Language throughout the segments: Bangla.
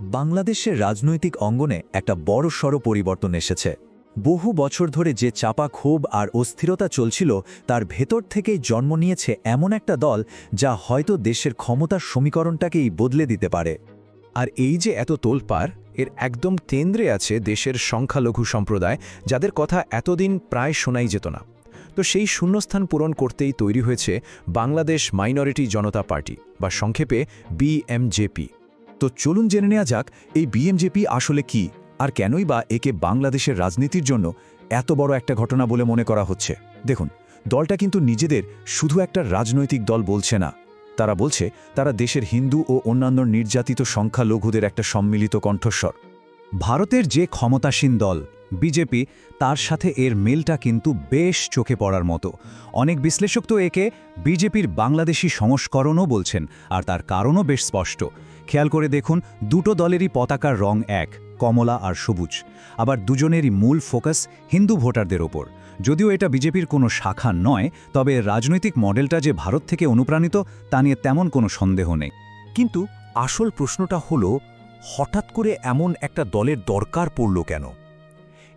বাংলাদেশের রাজনৈতিক অঙ্গনে একটা বড়সড় পরিবর্তন এসেছে। বহু বছর ধরে যে চাপা ক্ষোভ আর অস্থিরতা চলছিল, তার ভেতর থেকেই জন্ম নিয়েছে এমন একটা দল যা হয়তো দেশের ক্ষমতার সমীকরণটাকেই বদলে দিতে পারে। আর এই যে এত তোলপার এর একদম কেন্দ্রে আছে দেশের সংখ্যালঘু সম্প্রদায়, যাদের কথা এতদিন প্রায় শোনাই যেত না। তো সেই শূন্যস্থান পূরণ করতেই তৈরি হয়েছে বাংলাদেশ মাইনরিটি জনতা পার্টি, বা সংক্ষেপে বিএমজেপি। তো চলুন জেনে নেওয়া যাক, এই বিএমজেপি আসলে কি আর কেনই বা একে বাংলাদেশের রাজনীতির জন্য এত বড় একটা ঘটনা বলে মনে করা হচ্ছে। দেখুন, দলটা কিন্তু নিজেদের শুধু একটা রাজনৈতিক দল বলছে না। তারা বলছে তারা দেশের হিন্দু ও অন্যান্য নির্যাতিত সংখ্যালঘুদের একটা সম্মিলিত কণ্ঠস্বর। ভারতের যে ক্ষমতাসীন দল, বিজেপি, তার সাথে এর মেলটা কিন্তু বেশ চোখে পড়ার মতো। অনেক বিশ্লেষক তো একে বিজেপির বাংলাদেশি সংস্করণও বলছেন, আর তার কারণও বেশ স্পষ্ট। খেয়াল করে দেখুন, দুটো দলেরই পতাকার রং এক, কমলা আর সবুজ। আবার দুজনেরই মূল ফোকাস হিন্দু ভোটারদের ওপর। যদিও এটা বিজেপির কোনো শাখা নয়, তবে রাজনৈতিক মডেলটা যে ভারত থেকে অনুপ্রাণিত, তা নিয়ে তেমন কোনো সন্দেহ নেই। কিন্তু আসল প্রশ্নটা হলো, হঠাৎ করে এমন একটা দলের দরকার পড়ল কেন?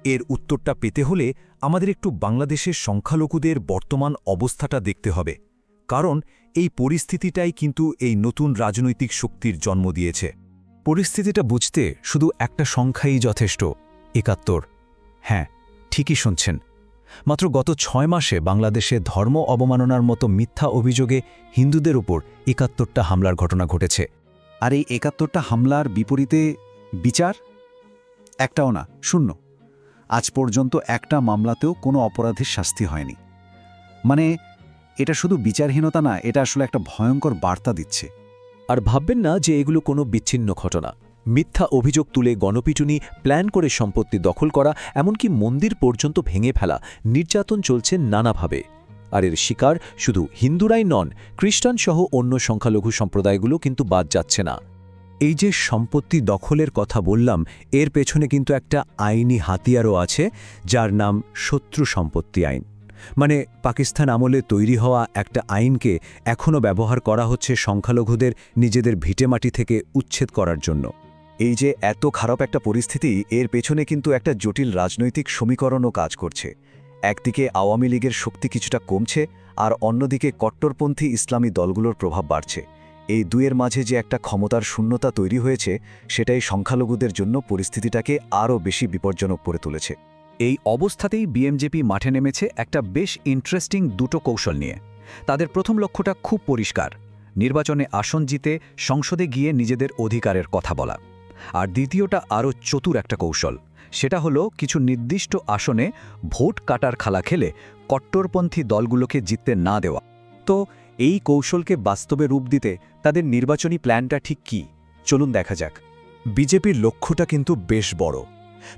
এর উত্তরটা পেতে হলে আমাদের একটু বাংলাদেশের সংখ্যালঘুদের বর্তমান অবস্থাটা দেখতে হবে। কারণ এই পরিস্থিতিটাই কিন্তু এই নতুন রাজনৈতিক শক্তির জন্ম দিয়েছে। পরিস্থিতিটা বুঝতে শুধু একটা সংখ্যাই যথেষ্ট, একাত্তর। হ্যাঁ ঠিকই শুনছেন। মাত্র গত ছয় মাসে বাংলাদেশে ধর্ম অবমাননার মতো মিথ্যা অভিযোগে হিন্দুদের উপর একাত্তরটা হামলার ঘটনা ঘটেছে। আর এই একাত্তরটা হামলার বিপরীতে বিচার? একটাও না, শূন্য। আজ পর্যন্ত একটা মামলাতেও কোনো অপরাধের শাস্তি হয়নি। মানে এটা শুধু বিচারহীনতা না, এটা আসলে একটা ভয়ঙ্কর বার্তা দিচ্ছে। আর ভাববেন না যে এগুলো কোনো বিচ্ছিন্ন ঘটনা। মিথ্যা অভিযোগ তুলে গণপিটুনি, প্ল্যান করে সম্পত্তি দখল করা, এমনকি মন্দির পর্যন্ত ভেঙে ফেলা, নির্যাতন চলছে নানাভাবে। আর এর শিকার শুধু হিন্দুরাই নন, খ্রিস্টান সহ অন্য সংখ্যালঘু সম্প্রদায়গুলো কিন্তু বাদ যাচ্ছে না। এই যে সম্পত্তি দখলের কথা বললাম, এর পেছনে কিন্তু একটা আইনি হাতিয়ারও আছে, যার নাম শত্রু সম্পত্তি আইন। মানে পাকিস্তান আমলে তৈরি হওয়া একটা আইনকে এখনও ব্যবহার করা হচ্ছে সংখ্যালঘুদের নিজেদের ভিটেমাটি থেকে উচ্ছেদ করার জন্য। এই যে এত খারাপ একটা পরিস্থিতি, এর পেছনে কিন্তু একটা জটিল রাজনৈতিক সমীকরণও কাজ করছে। একদিকে আওয়ামী লীগের শক্তি কিছুটা কমছে, আর অন্যদিকে কট্টরপন্থী ইসলামী দলগুলোর প্রভাব বাড়ছে। এই দুয়ের মাঝে যে একটা ক্ষমতার শূন্যতা তৈরি হয়েছে, সেটাই সংখ্যালঘুদের জন্য পরিস্থিতিটাকে আরও বেশি বিপজ্জনক করে তুলেছে। এই অবস্থাতেই বিএমজেপি মাঠে নেমেছে একটা বেশ ইন্টারেস্টিং দুটো কৌশল নিয়ে। তাদের প্রথম লক্ষ্যটা খুব পরিষ্কার, নির্বাচনে আসন জিতে সংসদে গিয়ে নিজেদের অধিকারের কথা বলা। আর দ্বিতীয়টা আরও চতুর একটা কৌশল, সেটা হলো কিছু নির্দিষ্ট আসনে ভোট কাটার খালা খেলে কট্টরপন্থী দলগুলোকে জিততে না দেওয়া। তো এই কৌশলকে বাস্তবে রূপ দিতে তাদের নির্বাচনী প্ল্যানটা ঠিক কি? চলুন দেখা যাক। বিজেপির লক্ষ্যটা কিন্তু বেশ বড়।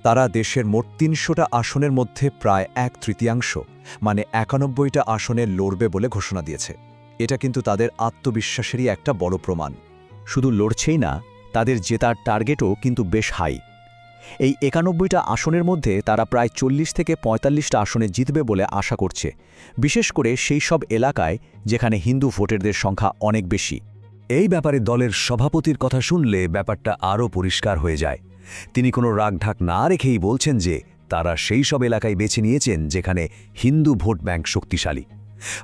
তারা দেশের মোট তিনশোটা আসনের মধ্যে প্রায় এক তৃতীয়াংশ মানে একানব্বইটা আসনে লড়বে বলে ঘোষণা দিয়েছে। এটা কিন্তু তাদের আত্মবিশ্বাসেরই একটা বড় প্রমাণ। শুধু লড়ছেই না, তাদের জেতার টার্গেটও কিন্তু বেশ হাই। এই একানব্বইটা আসনের মধ্যে তারা প্রায় চল্লিশ থেকে পঁয়তাল্লিশটা আসনে জিতবে বলে আশা করছে, বিশেষ করে সেই সব এলাকায় যেখানে হিন্দু ভোটারদের সংখ্যা অনেক বেশি। এই ব্যাপারে দলের সভাপতির কথা শুনলে ব্যাপারটা আরও পরিষ্কার হয়ে যায়। তিনি কোনো রাগঢাক না রেখেই বলছেন যে তারা সেই সব এলাকায় বেছে নিয়েছেন যেখানে হিন্দু ভোট ব্যাংক শক্তিশালী।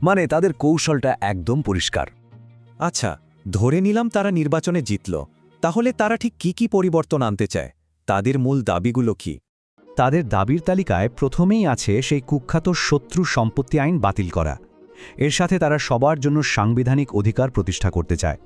মানে তাদের কৌশলটা একদম পরিষ্কার। আচ্ছা ধরে নিলাম তারা নির্বাচনে জিতল। তাহলে তারা ঠিক কি কি পরিবর্তন আনতে চায়? তাদের মূল দাবিগুলো কি? তাদের দাবির তালিকায় প্রথমেই আছে সেই কুখ্যাত শত্রু সম্পত্তি আইন বাতিল করা। এর সাথে তারা সবার জন্য সাংবিধানিক অধিকার প্রতিষ্ঠা করতে চায়।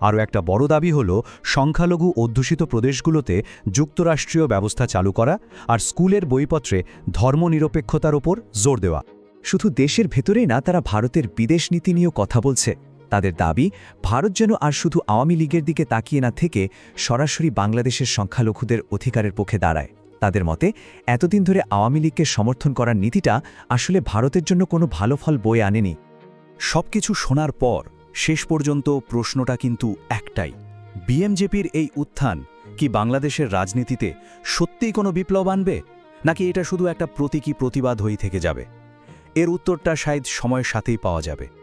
আরও একটা বড় দাবি হল, সংখ্যালঘু অধ্যুষিত প্রদেশগুলোতে যুক্তরাষ্ট্রীয় ব্যবস্থা চালু করা আর স্কুলের বইপত্রে ধর্মনিরপেক্ষতার ওপর জোর দেওয়া। শুধু দেশের ভেতরেই না, তারা ভারতের বিদেশ নীতি নিয়েও কথা বলছে। তাদের দাবি, ভারত যেন আর শুধু আওয়ামী লীগের দিকে তাকিয়ে না থেকে সরাসরি বাংলাদেশের সংখ্যালঘুদের অধিকারের পক্ষে দাঁড়ায়। তাদের মতে, এতদিন ধরে আওয়ামী লীগকে সমর্থন করার নীতিটা আসলে ভারতের জন্য কোনো ভালো ফল বয়ে আনেনি। সবকিছু শোনার পর শেষ পর্যন্ত প্রশ্নটা কিন্তু একটাই। বিএমজেপির এই উত্থান কি বাংলাদেশের রাজনীতিতে সত্যিই কোনো বিপ্লব আনবে? নাকি এটা শুধু একটা প্রতীকী প্রতিবাদ হয়ে থেকে যাবে? এর উত্তরটা শায়দ সময়ের সাথেই পাওয়া যাবে।